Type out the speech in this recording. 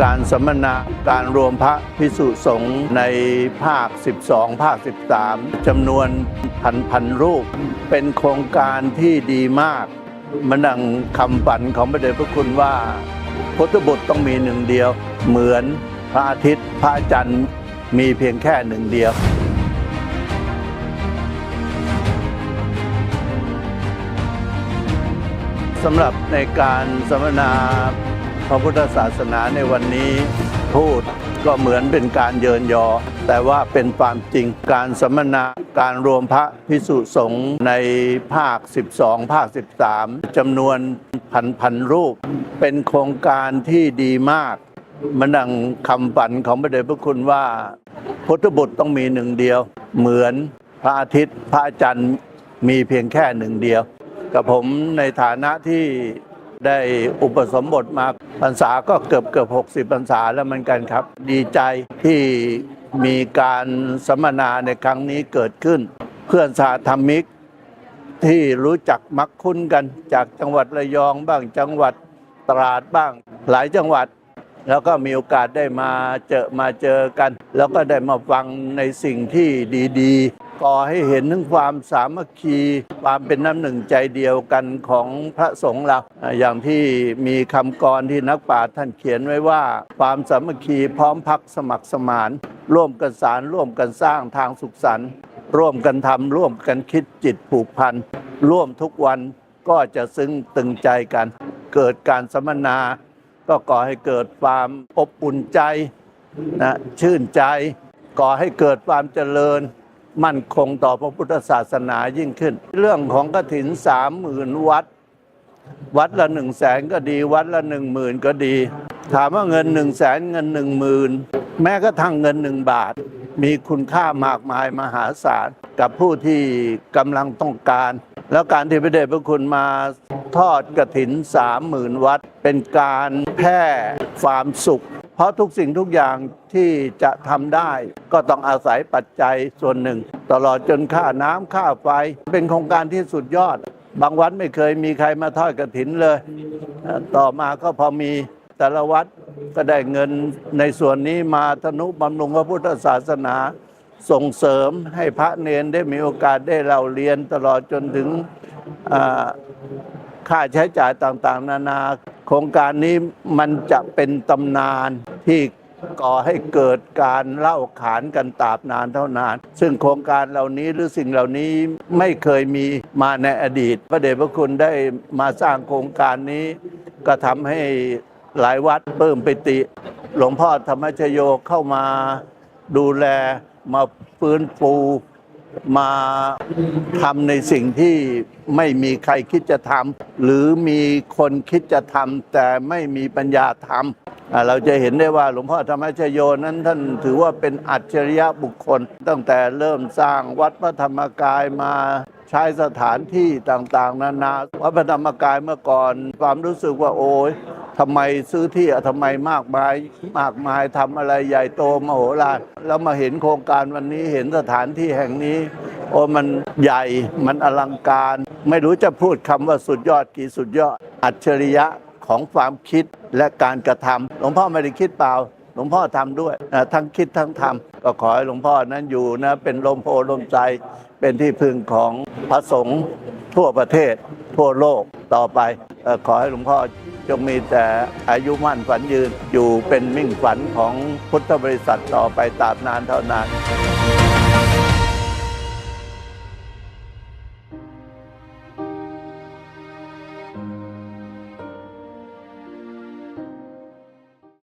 การสัมมนาการรวมพระพิสุสงฆ์ในภาค 12 ภาค 13จำนวนพันพันรูป เป็นโครงการที่ดีมาก มันดังคำฝันของพระเดชพระคุณว่าพุทธบุตรต้องมีหนึ่งเดียว เหมือนพระอาทิตย์พระจันทร์มีเพียงแค่หนึ่งเดียวสำหรับในการสัมมนา พระพุทธศาสนาในวันนี้พูดก็เหมือนเป็นการเยินยอ แต่ว่าเป็นความจริงการสัมมนาการรวมพระพิสุสงฆ์ในภาค 12 ภาค 13จำนวนพันพันรูป เป็นโครงการที่ดีมาก มันดังคำฝันของพระเดชพระคุณว่าพุทธบุตรต้องมีหนึ่งเดียว เหมือนพระอาทิตย์พระจันทร์มีเพียงแค่หนึ่งเดียว กับผมในฐานะที่ ได้อุปสมบทมาพรรษาก็เกือบเกือบ 60พรรษาแล้วเหมือนกันครับ ดีใจที่มีการสัมมนาในครั้งนี้เกิดขึ้น เพื่อนสาธรรมิก ที่รู้จักมักคุ้นกันจากจังหวัดระยองบ้างจังหวัดตราดบ้างหลายจังหวัด แล้วก็มีโอกาสได้มาเจอมาเจอกัน แล้วก็ได้มาฟังในสิ่งที่ดี ก่อให้เห็นถึงความสามัคคี ความเป็นน้ำหนึ่งใจเดียวกันของพระสงฆ์เราอย่างที่มีคำกรที่นักปราชญ์ท่านเขียนไว้ว่า ความสามัคคีพร้อมพักสมัครสมาน ร่วมกันสารร่วมกันสร้างทางสุขสันต์ร่วมกันทำร่วมกันคิดจิตผูกพันร่วมทุกวันก็จะซึ้งตึงใจกัน เกิดการสัมมนา ก็ก่อให้เกิดความอบอุ่นใจนะชื่นใจ ก่อให้เกิดความเจริญ มั่นคงต่อพระพุทธศาสนายิ่งขึ้น เรื่องของกถินสามหมื่นวัด วัดละหนึ่งแสนก็ดี วัดละหนึ่งหมื่นก็ดี ถามว่าเงินหนึ่งแสนเงินหนึ่งหมื่นแม้กระทั่งเงินหนึ่งบาท มีคุณค่ามากมายมหาศาลกับผู้ที่กำลังต้องการ แล้วการที่พระเดชพระคุณมาทอดกระถินสามหมื่นวัด เป็นการแพร่ความสุข ราะทุกสิ่งทุกอย่างที่จะทำได้ ก็ต้องอาศัยปัจจัยส่วนหนึ่ง ตลอดจนค่าน้ำค่าไฟ เป็นโครงการที่สุดยอด บางวัดไม่เคยมีใครมาทอดกระถินเลย ต่อมาก็พอมีแต่ละวัดก็ได้เงินในส่วนนี้มาทนุบำรุงพระพุทธศาสนาส่งเสริมให้พระเนนได้มีโอกาสได้เราเรียนตลอดจนถึง ค่าใช้จ่ายต่างๆ นานา โครงการนี้มันจะเป็นตำนานที่ก่อให้เกิดการเล่าขานกันตราบนานเท่านาน ซึ่งโครงการเหล่านี้หรือสิ่งเหล่านี้ไม่เคยมีมาในอดีต พระเดชพระคุณได้มาสร้างโครงการนี้ ก็ทำให้หลายวัดเพิ่มไปติ หลวงพ่อธรรมชโยเข้ามาดูแลมาฟื้นฟู มาทำในสิ่งที่ไม่มีใครคิดจะทำหรือมีคนคิดจะทำแต่ไม่มีปัญญาทำเราจะเห็นได้ว่าหลวงพ่อธรรมชโยนั้นท่านถือว่าเป็นอัจฉริยะบุคคล ตั้งแต่เริ่มสร้างวัดพระธรรมกายมาใช้สถานที่ต่างๆ นานาวัดพระธรรมกายเมื่อก่อน ความรู้สึกว่าโอ้ย ทำไมซื้อที่ทำไมมากมายมากมายทำอะไรใหญ่โตมโหฬารแล้วมาเห็นโครงการวันนี้เห็นสถานที่แห่งนี้ โอ้มันใหญ่มันอลังการ ไม่รู้จะพูดคำว่าสุดยอดกี่สุดยอด อัจฉริยะของความคิดและการกระทำหลวงพ่อไม่ได้คิดเปล่าหลวงพ่อทำด้วยนะทั้งคิดทั้งทำก็ขอให้หลวงพ่อนั้นอยู่นะเป็นลมโพลมใจเป็นที่พึ่งของพระสงฆ์ทั่วประเทศ ทั่วโลกต่อไปขอให้หลวงพ่อ จงมีแต่อายุมั่นฝันยืน อยู่เป็นมิ่งฝันของพุทธบริษัทต่อไปตราบนานเท่านาน